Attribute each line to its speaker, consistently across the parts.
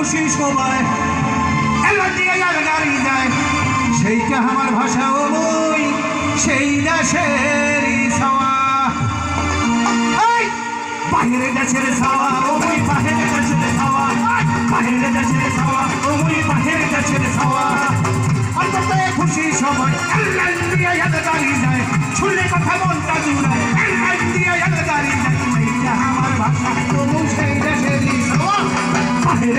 Speaker 1: খুশি সবাই গাড়ি যায়। সেইটা আমার ভাষা ও বই, সেই দেশের বাহিরে দেশের সাওয়া, ও বই, বাহিরে দেশের সাওয়া। বাহিরে দেশের সাওয়া, ও বই, বাহিরে দেশের সাওয়া। অন্তত খুশি সবাই দিকে যারা গাড়ি যায়। শুনলে কথা মনটা জুড়ায় দিকে যারা গাড়ি যায়।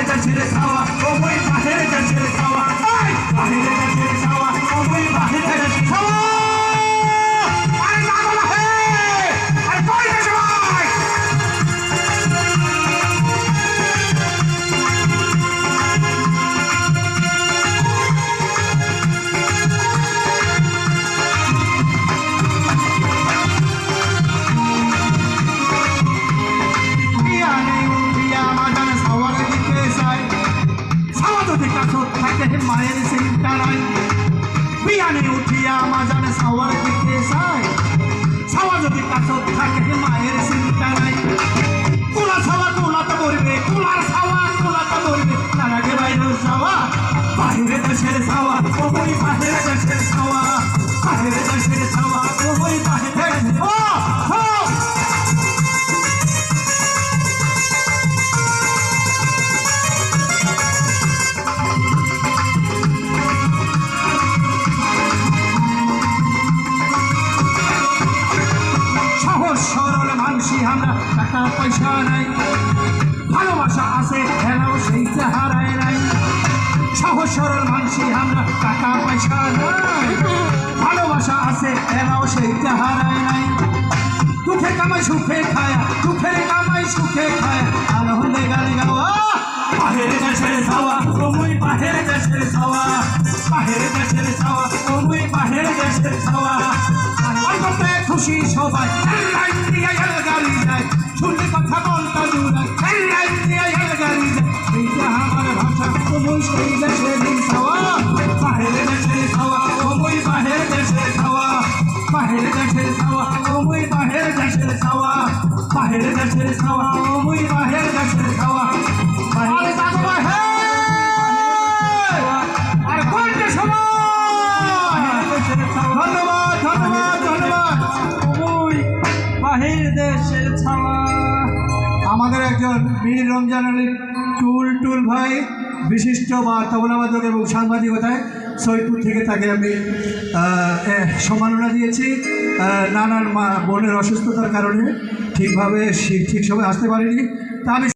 Speaker 1: বাহিরে দেশের সাওয়া থাকে মায়ের চিন্তা নাই পিয়ানে উঠিয়া মাদান সাওয়ার দিকে যায় সাওয়া যদি কাছত থাকে মায়ের চিন্তা নাই কোলা সাওয়া কোলাতে মরবে কোলার সাওয়া কোলাতে মরবে। তার আগে বাইরে সাওয়া বাইরে দেশের সাওয়া ও বই বাইরে দেশের সাওয়া বাইরে দেশের সাওয়া। সরল মানসি আমরা। টাকা পয়সা নাই, ভালোবাসা আছে, হেলাও সেইটা হারায় নাই। সহজ সরল মানসি আমরা, টাকা পয়সা নাই, ভালোবাসা আছে, হেলাও সেইটা হারায় নাই। দুঃখে কামাই, সুখে খায়, দুঃখের কামাই, সুখে খায়। আনন্দে গালি গাওয়া বাহিরে দেশের খাওয়া তুমি বাহিরে দেশের খাওয়া বাহিরে দেশের খাওয়া তুমি বাহিরে দেশের খাওয়া খুশি সবাই। দিয়ে গেল গাড়ি যায় শুনলে ভাষা দেশের
Speaker 2: ছাওয়া।
Speaker 1: আমাদের একজন বীর রমজান আলীর টুল টুল ভাই, বিশিষ্ট বা বার্তাবলাবাদক এবং সাংবাদিকতায় সৈপুর থেকে তাকে আমি সম্মাননা দিয়েছি। নানান মা, বোনের অসুস্থতার কারণে ঠিকভাবে ঠিক সময় আসতে পারিনি। তা আমি